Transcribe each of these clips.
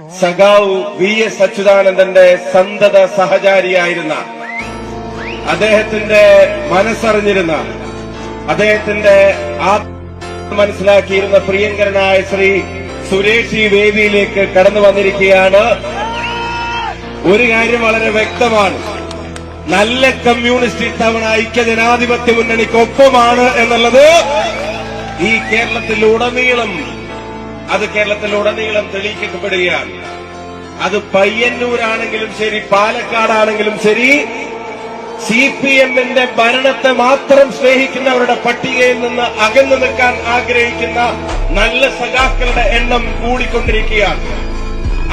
സഖാവ് V S അച്യുതാനന്ദന്റെ സന്തത സഹചാരിയായിരുന്ന അദ്ദേഹത്തിന്റെ മനസ്സറിഞ്ഞിരുന്ന അദ്ദേഹത്തിന്റെ ആ മനസ്സിലാക്കിയിരുന്ന പ്രിയങ്കരനായ ശ്രീ സുരേഷ് ഈ വേദിയിലേക്ക് കടന്നു വന്നിരിക്കുകയാണ്. ഒരു കാര്യം വളരെ വ്യക്തമാണ്. നല്ല കമ്മ്യൂണിസ്റ്റ് ഇത്തവണ ഐക്യ ജനാധിപത്യ മുന്നണിക്കൊപ്പമാണ് എന്നുള്ളത് ഈ കേരളത്തിലുടനീളം അത് കേരളത്തിലുടനീളം തെളിയിക്കപ്പെടുകയാണ്. അത് പയ്യന്നൂരാണെങ്കിലും ശരി പാലക്കാടാണെങ്കിലും ശരി സി പി എമ്മിന്റെ ഭരണത്തെ മാത്രം സ്നേഹിക്കുന്നവരുടെ പട്ടികയിൽ നിന്ന് അകന്നു നിൽക്കാൻ ആഗ്രഹിക്കുന്ന നല്ല സഖാക്കളുടെ എണ്ണം കൂടിക്കൊണ്ടിരിക്കുകയാണ്.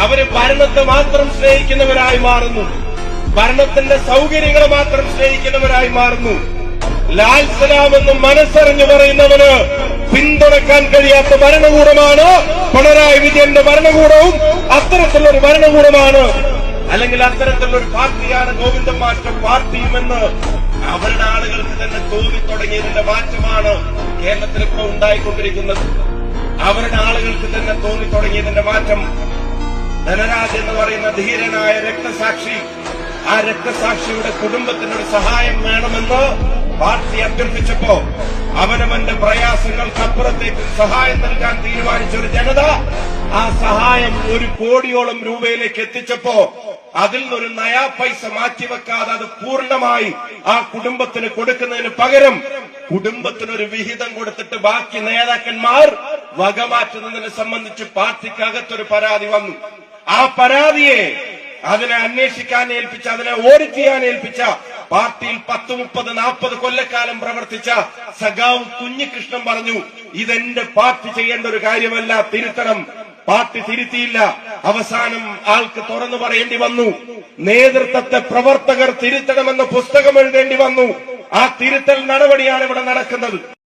അവർ ഭരണത്തെ മാത്രം സ്നേഹിക്കുന്നവരായി മാറുന്നു. ഭരണത്തിന്റെ സൗകര്യങ്ങൾ മാത്രം സ്നേഹിക്കുന്നവരായി മാറുന്നു. ലാൽ സലാം മനസ്സറിഞ്ഞു പറയുന്നവന് പിന്തുണക്കാൻ കഴിയാത്ത ഭരണകൂടമാണ് പിണറായി വിജയന്റെ ഭരണകൂടവും അത്തരത്തിലൊരു ഭരണകൂടമാണ്. അല്ലെങ്കിൽ അത്തരത്തിലുള്ള ഒരു പാർട്ടിയാണ് ഗോവിന്ദൻ മാസ്റ്റർ പാർട്ടിയുമെന്ന് അവരുടെ ആളുകൾക്ക് തന്നെ തോന്നി തുടങ്ങിയതിന്റെ മാറ്റമാണ് കേരളത്തിൽ ഇപ്പോൾ ഉണ്ടായിക്കൊണ്ടിരിക്കുന്നത്. അവരുടെ ആളുകൾക്ക് തന്നെ തോന്നി തുടങ്ങിയതിന്റെ മാറ്റം ധനരാജ് എന്ന് പറയുന്ന ധീരനായ രക്തസാക്ഷി ആ രക്തസാക്ഷിയുടെ കുടുംബത്തിനൊരു സഹായം വേണമെന്ന് പാർട്ടി അഭ്യർത്ഥിച്ചപ്പോ അവനവന്റെ പ്രയാസങ്ങൾക്കപ്പുറത്തേക്ക് സഹായം നൽകാൻ തീരുമാനിച്ച ഒരു ജനത ആ സഹായം ഒരു കോടിയോളം രൂപയിലേക്ക് എത്തിച്ചപ്പോ അതിൽ നിന്നൊരു നയാ പൈസ മാറ്റിവെക്കാതെ അത് പൂർണമായി ആ കുടുംബത്തിന് കൊടുക്കുന്നതിന് പകരം കുടുംബത്തിനൊരു വിഹിതം കൊടുത്തിട്ട് ബാക്കി നേതാക്കന്മാർ വകമാറ്റുന്നതിനെ സംബന്ധിച്ച് പാർട്ടിക്കകത്തൊരു പരാതി വന്നു. ആ പരാതിയെ അതിനെ അന്വേഷിക്കാൻ ഏൽപ്പിച്ച അതിനെ ഓഡിറ്റ് ചെയ്യാൻ ഏൽപ്പിച്ച പാർട്ടിയിൽ പത്ത് മുപ്പത് നാൽപ്പത് കൊല്ലക്കാലം പ്രവർത്തിച്ച സഖാവ് കുഞ്ഞികൃഷ്ണൻ പറഞ്ഞു ഇതെന്റെ പാർട്ടി ചെയ്യേണ്ട ഒരു കാര്യമല്ല തിരുത്തണം. പാർട്ടി തിരുത്തിയില്ല. അവസാനം ആൾക്ക് തുറന്നു പറയേണ്ടി വന്നു. നേതൃത്വത്തെ പ്രവർത്തകർ തിരുത്തണമെന്ന പുസ്തകം എഴുതേണ്ടി വന്നു. ആ തിരുത്തൽ നടപടിയാണ് ഇവിടെ നടക്കുന്നത്.